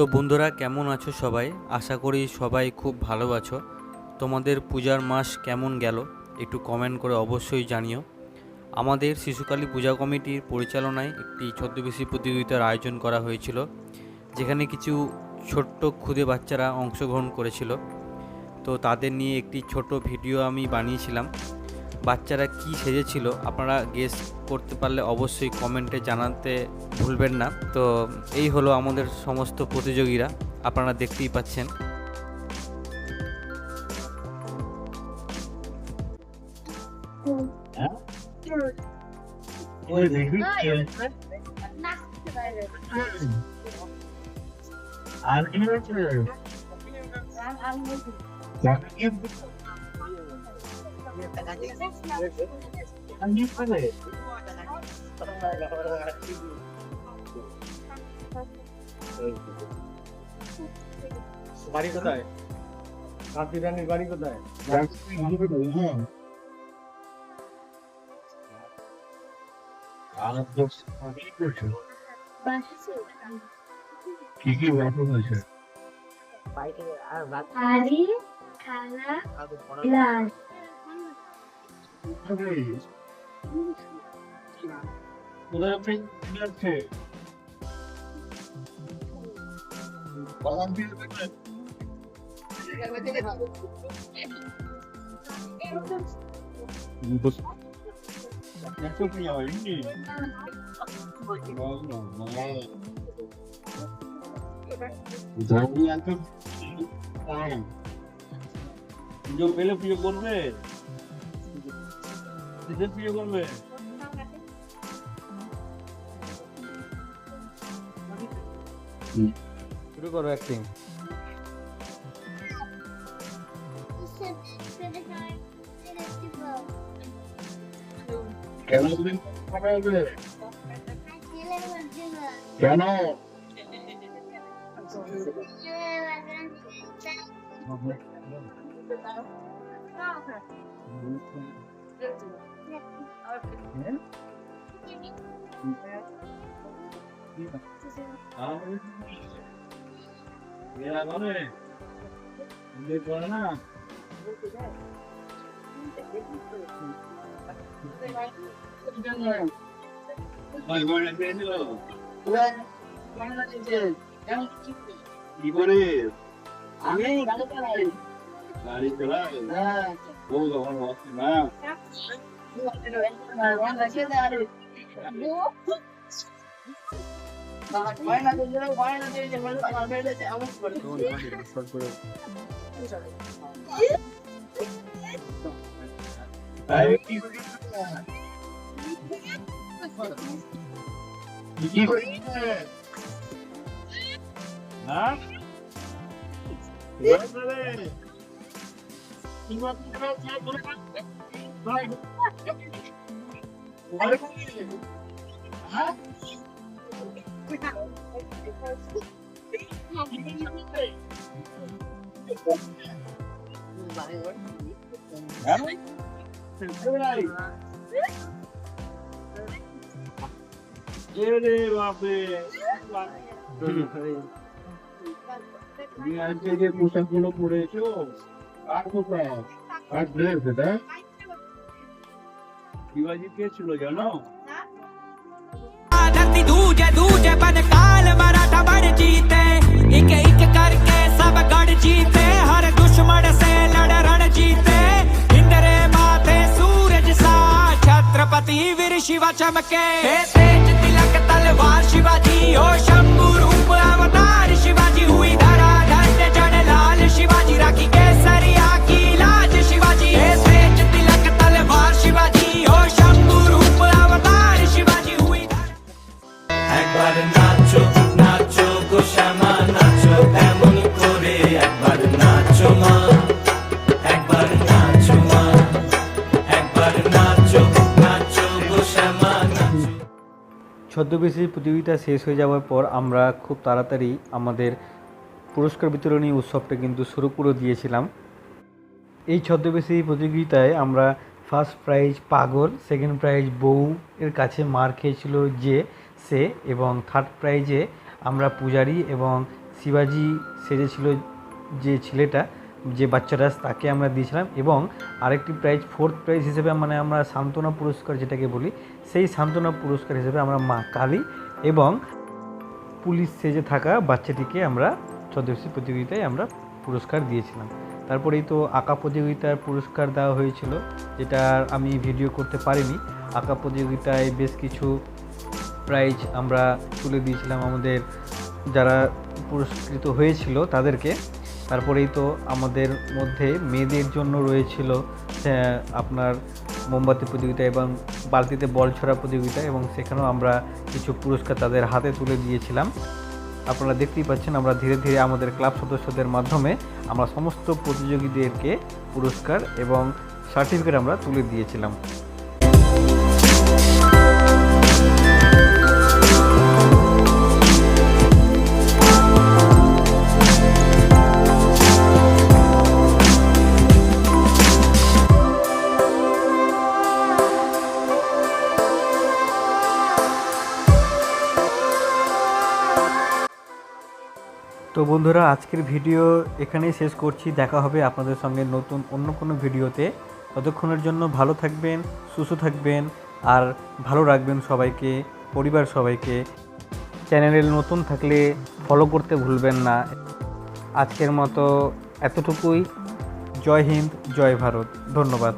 তো বন্ধুরা, কেমন আছো সবাই? আশা করি সবাই খুব ভালো আছো। তোমাদের পূজার মাস কেমন গেল একটু কমেন্ট করে অবশ্যই জানিও। আমাদের শিশুকালী পূজা কমিটির পরিচালনায় একটি ছদ্মবেশী প্রতিযোগিতার আয়োজন করা হয়েছিল, যেখানে কিছু ছোট্ট ক্ষুদে বাচ্চারা অংশগ্রহণ করেছিল। তো তাদের নিয়ে একটি ছোট ভিডিও আমি বানিয়েছিলাম। বাচ্চারা কি সেজেছিল আপনারা গেস করতে পারলে অবশ্যই কমেন্টে জানাতে ভুলবেন না। তো এই হলো আমাদের সমস্ত প্রতিযোগীরা, আপনারা দেখতেই পাচ্ছেন। আর কি আমি করে বাড়ি কোথায়? কান্তি রানীর বাড়ি কোথায়? কি কি ব্যাপার হয়েছে? Please. Level 2 Bahan bir demek. Bus. Ne çok ya ini. Jangan yang tuh. Jangan. Jangan. Jangan. Jangan. Jangan. কিসের পুজো করবে। শুরু করো অ্যাক্টিং কেন? কেন? মেলা করে পুজো করে না ভাই বড় পেয়েছিল কি করে আমি গাড়ি চালাই গাড়ি চালায় হ্যাঁ ও তখন বসছে না ময়না দিলে ময়না দিলে মানে আমার করে আরে কি আজকে যে পোশাকগুলো পরেছো আর পোশাক আর ড্রেস এটা शिवाजी के चलो जानो धरती दूजे दूजे काल मराठा जीते। एक एक करके सब गढ़ जीते। हर दुश्मन से लड़, रण जीते। इंद्रे माथे सूरज सा, छत्रपति वीर शिवा चमके। तेज तिलक तलवार शिवाजी हो शंभू रूप अवतार शिवाजी हुई ছদ্মবেশী প্রতিযোগিতা শেষ হয়ে যাওয়ার পর আমরা খুব তাড়াতাড়ি আমাদের পুরস্কার বিতরণী উৎসবটা কিন্তু শুরু করে দিয়েছিলাম। এই ছদ্মবেশী প্রতিযোগিতায় আমরা ফার্স্ট প্রাইজ পাগল, সেকেন্ড প্রাইজ বউ, এর কাছে মার খেয়েছিল যে, সে এবং থার্ড প্রাইজে আমরা পূজারি এবং শিবাজি সেজেছিল যে ছেলেটা। যে বাচ্চাটা তাকে আমরা দিয়েছিলাম এবং আরেকটি প্রাইজ ফোর্থ প্রাইজ হিসেবে মানে আমরা সান্ত্বনা পুরস্কার যেটাকে বলি, সেই সান্ত্বনা পুরস্কার হিসেবে আমরা মা কালী এবং পুলিশ সেজে থাকা বাচ্চাটিকে আমরা ছদ্মবেশী প্রতিযোগিতায় আমরা পুরস্কার দিয়েছিলাম। তারপরেই তো আঁকা প্রতিযোগিতার পুরস্কার দেওয়া হয়েছিল, যেটা আমি ভিডিও করতে পারিনি। আঁকা প্রতিযোগিতায় বেশ কিছু প্রাইজ আমরা তুলে দিয়েছিলাম আমাদের, যারা পুরস্কৃত হয়েছিল তাদেরকে। তারপরেই তো আমাদের মধ্যে মেয়েদের জন্য রয়েছিল আপনার মোমবাতি প্রতিযোগিতা এবং বালতিতে বল ছড়া প্রতিযোগিতা এবং সেখানেও আমরা কিছু পুরস্কার তাদের হাতে তুলে দিয়েছিলাম। আপনারা দেখতেই পাচ্ছেন আমরা ধীরে ধীরে আমাদের ক্লাব সদস্যদের মাধ্যমে আমরা সমস্ত প্রতিযোগীদেরকে পুরস্কার এবং সার্টিফিকেট আমরা তুলে দিয়েছিলাম। তো বন্ধুরা, আজকের ভিডিও এখানেই শেষ করছি। দেখা হবে আপনাদের সঙ্গে নতুন অন্য কোনো ভিডিওতে। ততক্ষণের জন্য ভালো থাকবেন, সুস্থ থাকবেন, আর ভালো রাখবেন সবাইকে, পরিবার সবাইকে। চ্যানেলে নতুন থাকলে ফলো করতে ভুলবেন না। আজকের মতো এতটুকুই। জয় হিন্দ, জয় ভারত। ধন্যবাদ।